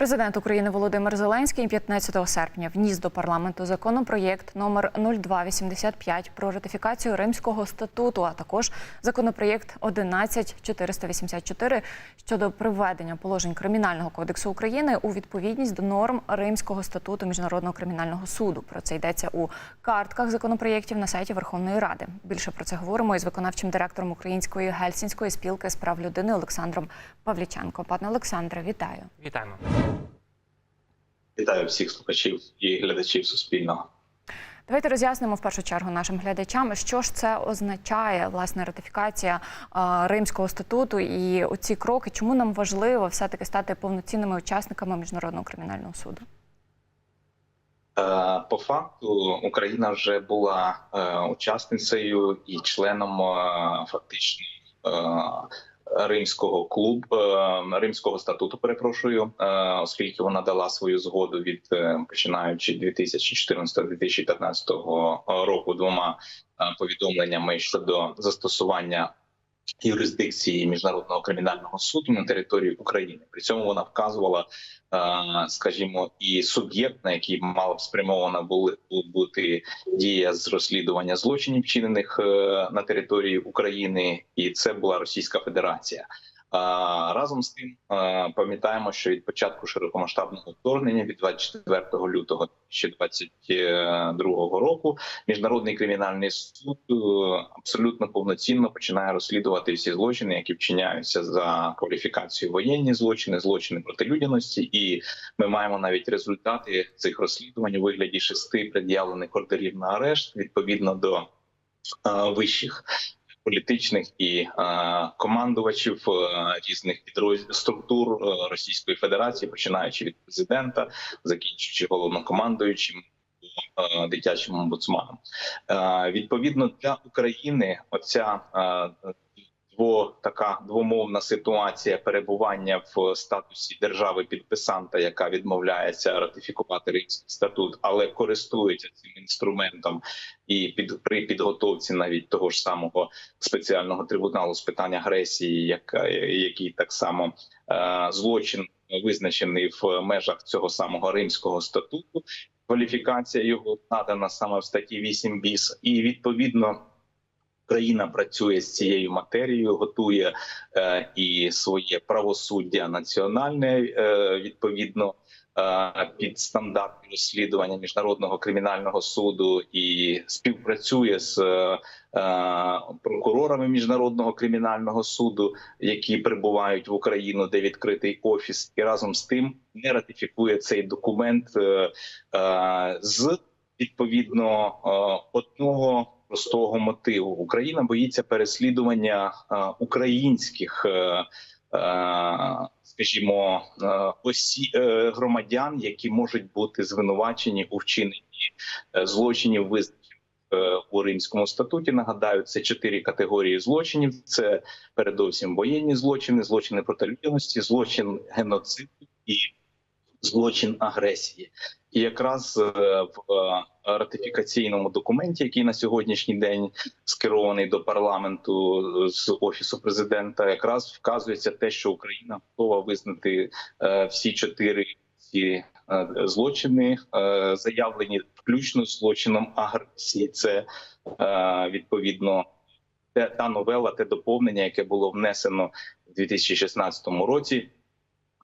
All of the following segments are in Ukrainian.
Президент України Володимир Зеленський 15 серпня вніс до парламенту законопроєкт номер 0285 про ратифікацію Римського статуту, а також законопроєкт 11484 щодо приведення положень Кримінального кодексу України у відповідність до норм Римського статуту Міжнародного кримінального суду. Про це йдеться у картках законопроєктів на сайті Верховної Ради. Більше про це говоримо із виконавчим директором Української гельсінської спілки з прав людини Олександром Павліченко. Пане Олександре, вітаю. Вітаємо. Вітаю всіх слухачів і глядачів Суспільного. Давайте роз'яснимо в першу чергу нашим глядачам, що ж це означає власне ратифікація е, Римського статуту і оці кроки, чому нам важливо все таки стати повноцінними учасниками міжнародного кримінального суду. Е, По факту Україна вже була е, учасницею і членом фактично е, римського клубу е, римського статуту. Перепрошую, е, оскільки вона дала свою згоду від е, починаючи 2014-2015 року двома е, повідомленнями щодо застосування. Юрисдикції міжнародного кримінального суду на території України при цьому вона вказувала, е, скажімо, і суб'єкт, на який мала б спрямована були бути дія з розслідування злочинів, вчинених е, на території України, і це була Російська Федерація. Разом з тим пам'ятаємо, що від початку широкомасштабного вторгнення від 24 лютого 2022 року міжнародний кримінальний суд е, абсолютно повноцінно починає розслідувати всі злочини, які вчиняються за кваліфікацією воєнні злочини, злочини проти людяності, і ми маємо навіть результати цих розслідувань у вигляді шести пред'явлених ордерів на арешт відповідно до е, вищих політичних і командувачів різних підрозділів структур е, Російської Федерації, починаючи від президента, закінчуючи головнокомандуючим дитячим омбудсманом. Е, відповідно для України, оця е, дво така двомовна ситуація перебування в статусі держави підписанта, яка відмовляється ратифікувати Римський статут, але користується цим інструментом і під при підготовці навіть того ж самого спеціального трибуналу з питань агресії, яка який так само е, злочин визначений в межах цього самого римського статуту. Кваліфікація його надана саме в статті 8 біс, і відповідно. Україна працює з цією матерією, готує е, і своє правосуддя національне е, відповідно е, під стандарти розслідування міжнародного кримінального суду і співпрацює з е, прокурорами міжнародного кримінального суду, які прибувають в Україну, де відкритий офіс, і разом з тим не ратифікує цей документ е, е, з відповідно е, одного простого мотиву. Україна боїться переслідування е, українських, е, е, скажімо, осі громадян, які можуть бути звинувачені у вчиненні злочинів визначених у Римському статуті. Нагадаю, це чотири категорії злочинів: це передовсім воєнні злочини, злочини проти людяності, злочин геноциду і злочин агресії. І якраз в ратифікаційному документі, який на сьогоднішній день скерований до парламенту з офісу президента, якраз вказується те, що Україна готова визнати е, всі чотири ці злочини, заявлені включно злочином агресії. Це відповідно та новела, те доповнення, яке було внесено у 2016 році.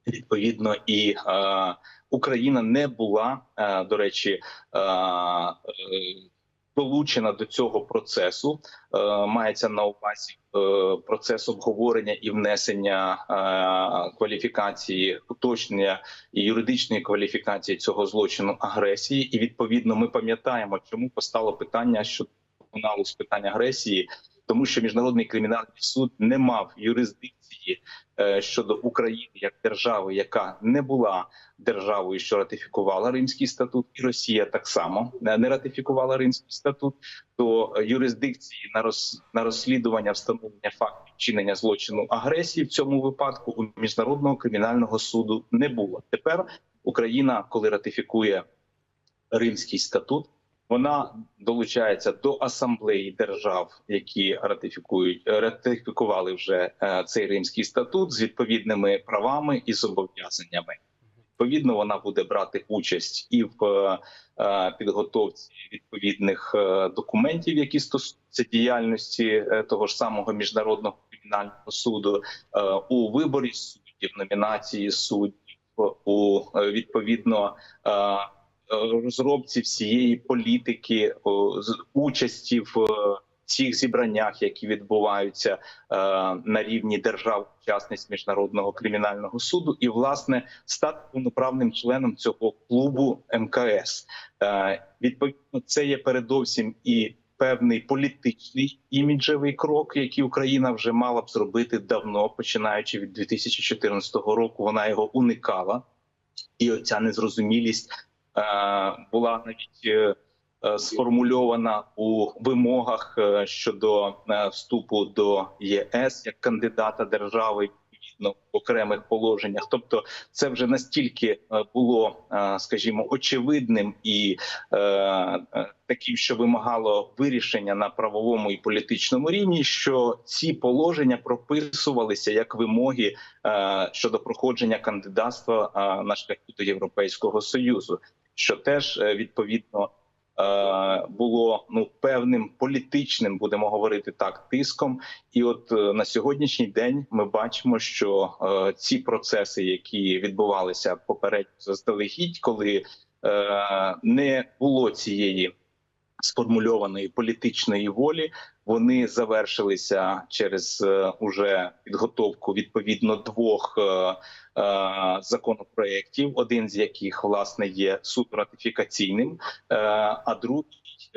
Відповідно, і е, Україна не була е, до речі е, долучена до цього процесу. Е, мається на увазі е, процес обговорення і внесення е, кваліфікації, уточнення і юридичної кваліфікації цього злочину агресії. І відповідно, ми пам'ятаємо, чому постало питання щодо трибуналу з питань агресії. Тому що міжнародний кримінальний суд не мав юрисдикції е, щодо України як держави, яка не була державою, що ратифікувала Римський статут, і Росія так само не ратифікувала Римський статут. То юрисдикції на роз, на розслідування встановлення фактів вчинення злочину агресії в цьому випадку у міжнародного кримінального суду не було. Тепер Україна, коли ратифікує Римський статут. Вона долучається до асамблеї держав, які ратифікують ратифікували вже е, цей римський статут з відповідними правами і зобов'язаннями. Відповідно, вона буде брати участь і в е, е, підготовці відповідних е, документів, які стосуються діяльності е, того ж самого міжнародного кримінального суду, е, у виборі суддів, номінації суддів, у е, відповідно е, е, розробці всієї політики, участі в е, цих зібраннях, які відбуваються е, на рівні держав-учасниць міжнародного кримінального суду, і власне стати повноправним членом цього клубу МКС. Е, відповідно, це є передовсім і певний політичний іміджевий крок, який Україна вже мала б зробити давно, починаючи від 2014 року. Вона його уникала, і оця незрозумілість е, була навіть. е, е, Сформульована у вимогах е, щодо е, вступу до ЄС як кандидата держави відповідно в окремих положеннях. Тобто, це вже настільки е, було, е, скажімо, очевидним і е, е, таким, що вимагало вирішення на правовому і політичному рівні, що ці положення прописувалися як вимоги е, щодо проходження кандидатства е, на шляху до Європейського союзу, що теж е, відповідно. е, Було ну певним політичним, будемо говорити так, тиском. І от е, на сьогоднішній день ми бачимо, що ці процеси, які відбувалися попередньо заздалегідь, коли не було цієї сформульованої політичної волі, вони завершилися через е, уже підготовку відповідно двох е, е, законопроєктів, один з яких власне є суд ратифікаційним, е, а другий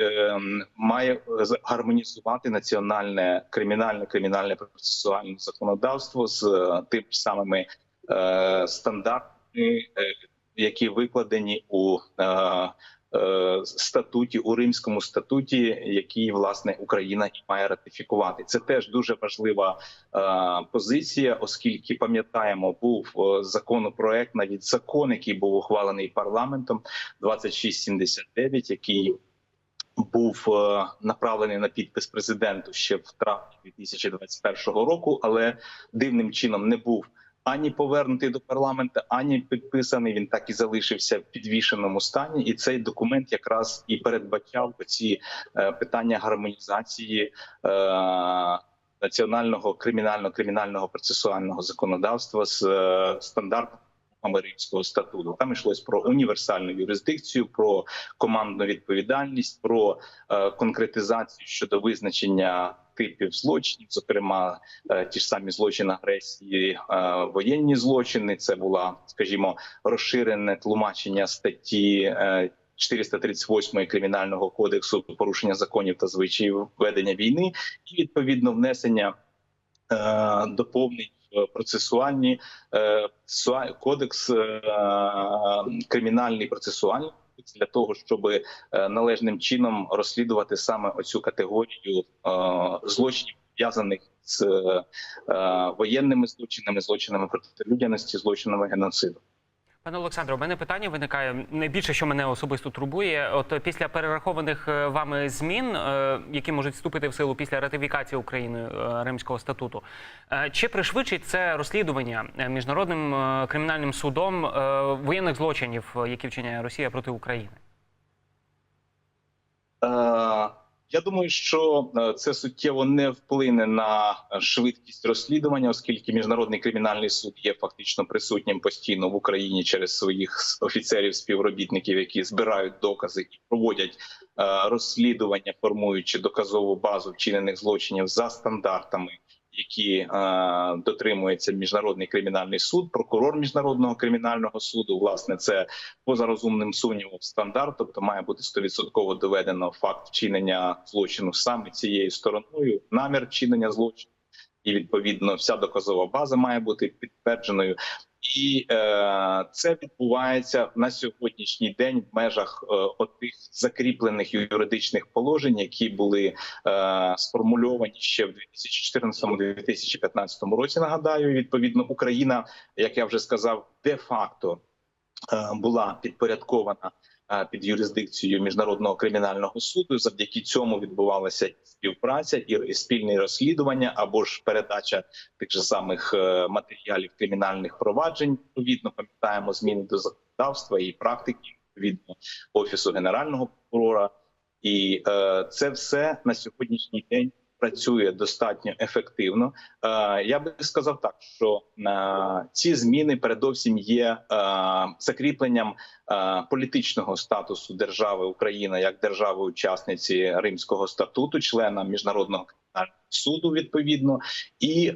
е, має з- гармонізувати національне кримінальне кримінальне процесуальне законодавство з е, тими самими е, стандартами, е, які викладені у е, е, статуті у Римському статуті, який власне Україна і має ратифікувати. Це теж дуже важлива е, позиція, оскільки пам'ятаємо, був е, законопроект, навіть закон, який був ухвалений парламентом 2679, який був е, направлений на підпис президенту ще в травні 2021 року, але дивним чином не був ані повернутий до парламенту, ані підписаний. Він так і залишився в підвішеному стані. І цей документ якраз і передбачав ці е, питання гармонізації. Е, Національного кримінального кримінального процесуального законодавства з е, стандартами Римського статуту там йшлось про універсальну юрисдикцію, про командну відповідальність, про е, конкретизацію щодо визначення типів злочинів, зокрема е, ті ж самі злочини агресії, е, воєнні злочини. Це була, скажімо, розширене тлумачення статті. е, 438 кримінального кодексу порушення законів та звичаїв ведення війни, і відповідно внесення е, доповнень процесуальні е, кодекс е, кримінальний процесуальний кодекс для того, щоб е, належним чином розслідувати саме оцю категорію е, злочинів пов'язаних з е, воєнними злочинами, злочинами проти людяності, злочинами геноциду. Пане Олександре, у мене питання виникає найбільше, що мене особисто турбує. От після перерахованих е, вами змін, е, які можуть вступити в силу після ратифікації Україною е, Римського статуту, чи пришвидшить це розслідування міжнародним кримінальним судом воєнних злочинів, які вчиняє Росія проти України? Я думаю, що е, це суттєво не вплине на швидкість розслідування, оскільки міжнародний кримінальний суд є фактично присутнім постійно в Україні через своїх офіцерів співробітників, які збирають докази і проводять е, розслідування, формуючи доказову базу вчинених злочинів за стандартами. Які дотримується міжнародний кримінальний суд, прокурор міжнародного кримінального суду, власне, це поза розумним сумнівом стандарт, тобто має бути 100% доведено факт вчинення злочину саме цією стороною, намір вчинення злочину, і відповідно вся доказова база має бути підтвердженою. І е, це відбувається на сьогоднішній день в межах е, отих закріплених юридичних положень, які були е, сформульовані ще в 2014-2015 році. Нагадаю, відповідно, Україна, як я вже сказав, де факто е, була підпорядкована під юрисдикцією міжнародного кримінального суду. Завдяки цьому відбувалася співпраця і спільне розслідування або ж передача тих же самих е, матеріалів кримінальних проваджень. Відповідно, пам'ятаємо зміни до законодавства і практики відповідно офісу генерального прокурора. І е, це все на сьогоднішній день працює достатньо ефективно. Е, я би сказав так, що е, ці зміни передовсім є е, закріпленням політичного статусу держави Україна як держави-учасниці Римського статуту, члена міжнародного суду, відповідно, і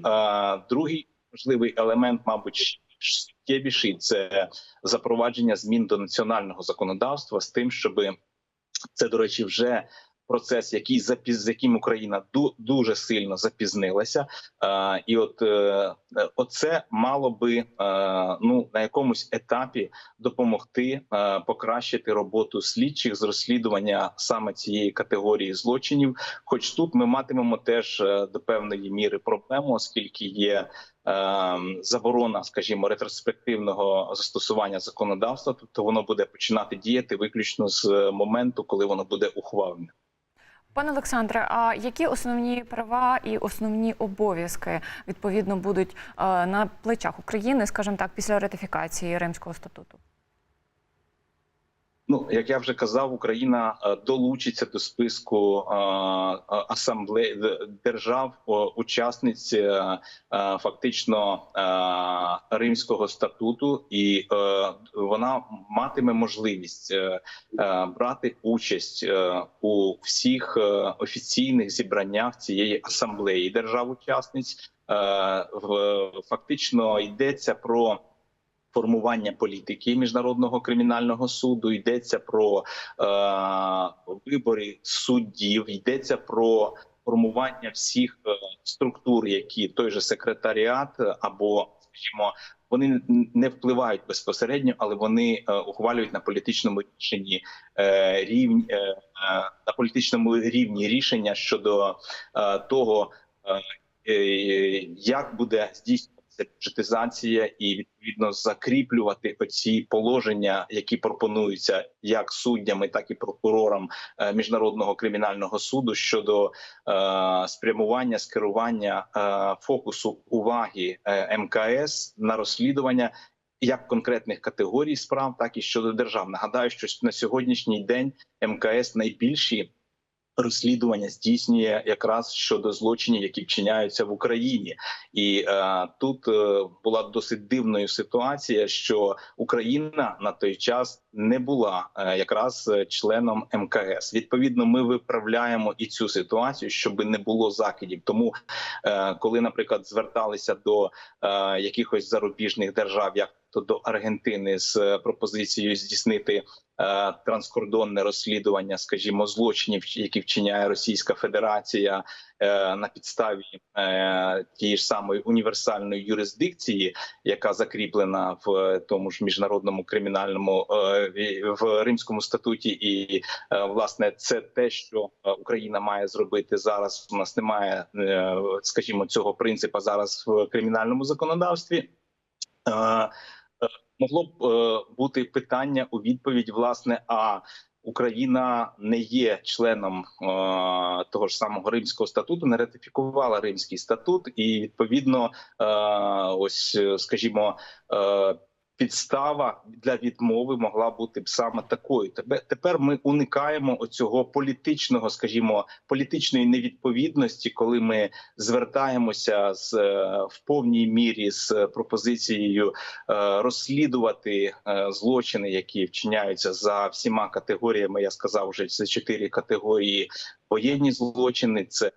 другий важливий елемент, мабуть. суттєвіший – це запровадження змін до національного законодавства з тим, щоби це, до речі, вже процес, який з яким Україна ду, дуже сильно запізнилася. І от е, оце мало би е, ну на якомусь етапі допомогти е, покращити роботу слідчих з розслідування саме цієї категорії злочинів. Хоч тут ми матимемо теж до певної міри проблему, оскільки є. Заборона, скажімо, ретроспективного застосування законодавства, тобто воно буде починати діяти виключно з моменту, коли воно буде ухвалене. Пане Олександре, а які основні права і основні обов'язки відповідно будуть е, на плечах України, скажімо так, після ратифікації Римського статуту? Ну, як я вже казав, Україна е, долучиться до списку е, е, асамблей д- держав учасниць фактично Римського статуту, і вона матиме можливість брати участь у всіх офіційних зібраннях цієї асамблеї держав-учасниць. Фактично йдеться про формування політики міжнародного кримінального суду йдеться про е, вибори суддів, йдеться про формування всіх е, структур, які той же секретаріат або, скажімо, вони не впливають безпосередньо, але вони е, ухвалюють на політичному рішенні е, рівні на політичному рівні рішення щодо того, як буде здійснюватися бюджетизація і відповідно закріплювати оці положення, які пропонуються як суддями, так і прокурорам е, міжнародного кримінального суду щодо е, спрямування скерування е, фокусу уваги е, МКС на розслідування. Як конкретних категорій справ, так і щодо держав. Нагадаю, що на сьогоднішній день МКС найбільші розслідування здійснює якраз щодо злочинів, які вчиняються в Україні, і е, тут е, була досить дивною ситуація, що Україна на той час не була е, якраз е, членом МКС. Відповідно, ми виправляємо і цю ситуацію, щоб не було закидів. Тому, е, коли, наприклад, зверталися до е, якихось зарубіжних держав, як то до Аргентини з е, пропозицією здійснити транскордонне розслідування, скажімо, злочинів, які вчиняє Російська Федерація е, на підставі е, тієї ж самої універсальної юрисдикції, яка закріплена в е, тому ж міжнародному кримінальному е, в Римському статуті, і е, власне це те, що е, Україна має зробити зараз. У нас немає, е, скажімо, цього принципа зараз в кримінальному законодавстві. Могло б е, бути питання у відповідь, власне, а Україна не є членом е, того ж самого Римського статуту, не ратифікувала Римський статут, і відповідно, е, ось скажімо, е, підстава для відмови могла бути б саме такою. Тепер ми уникаємо оцього політичного, скажімо, політичної невідповідності, коли ми звертаємося з е, в повній мірі з пропозицією е, розслідувати е, злочини, які вчиняються за всіма категоріями. Я сказав вже це чотири категорії: воєнні злочини, це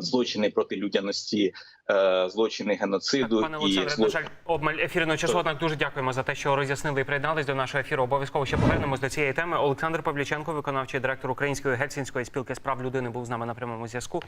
злочини проти людяності, е, злочини геноциду Пане і Олександре, на жаль, обмаль ефірного часу. Однак дуже дякуємо за те, що роз'яснили і приєднались до нашого ефіру. Обов'язково ще повернемось до цієї теми. Олександр Павліченко, виконавчий директор Української гельсінської спілки з прав людини, був з нами на прямому зв'язку.